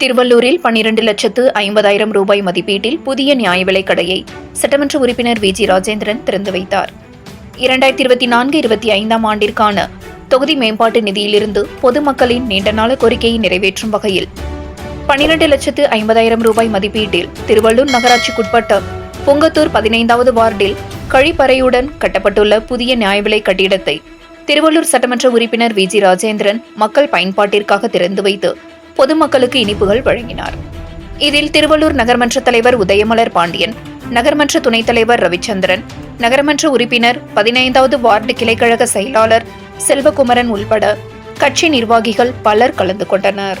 திருவள்ளூரில் பன்னிரண்டு லட்சத்து ஐம்பதாயிரம் ரூபாய் மதிப்பீட்டில் புதிய நியாய விலைக் கடையை சட்டமன்ற உறுப்பினர் வி. ஜி. ராஜேந்திரன் திறந்து வைத்தார். இரண்டாயிரத்தி இருபத்தி நான்கு இருபத்தி ஐந்தாம் ஆண்டிற்கான தொகுதி மேம்பாட்டு நிதியிலிருந்து பொதுமக்களின் நீண்டநாள கோரிக்கையை நிறைவேற்றும் வகையில் பன்னிரண்டு லட்சத்து ஐம்பதாயிரம் ரூபாய் மதிப்பீட்டில் திருவள்ளூர் நகராட்சிக்குட்பட்ட புங்கத்தூர் பதினைந்தாவது வார்டில் கழிப்பறையுடன் கட்டப்பட்டுள்ள புதிய நியாய விலை கட்டிடத்தை திருவள்ளூர் சட்டமன்ற உறுப்பினர் வி. ஜி. ராஜேந்திரன் மக்கள் பயன்பாட்டிற்காக திறந்து வைத்து பொதுமக்களுக்கு இனிப்புகள் வழங்கினார். இதில் திருவள்ளூர் நகர்மன்ற தலைவர் உதயமலர் பாண்டியன் நகர்மன்ற துணைத் தலைவர் ரவிச்சந்திரன் நகர்மன்ற உறுப்பினர் பதினைந்தாவது வார்டு கிளைக்கழக செயலாளர் செல்வகுமரன் உள்பட கட்சி நிர்வாகிகள் பலர் கலந்து கொண்டனர்.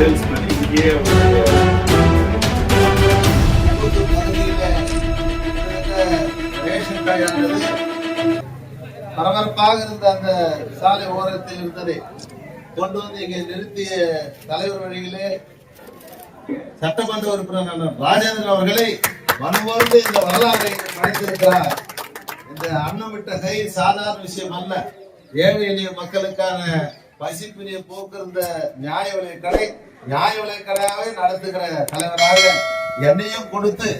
சேல்ஸ் பண்ணி இங்கேயே பரபரப்பாக இருந்த அந்த சாலை ஓரத்தில் இருந்ததை கொண்டு வந்து இங்கே நிறுத்திய தலைவர் வழியிலே சட்டமன்ற உறுப்பினர் ராஜேந்திரன் அவர்களை மனமோர்ந்து இந்த வரலாறை படைத்திருக்கிறார். இந்த அன்னமிட்ட கை சாதாரண விஷயம் அல்ல. ஏழை எளிய மக்களுக்கான பசிப்பினியை போக்குற நியாய விலை கடை நியாய விலை கடையாவே நடத்துகிற தலைவராக என்னையும் கொடுத்து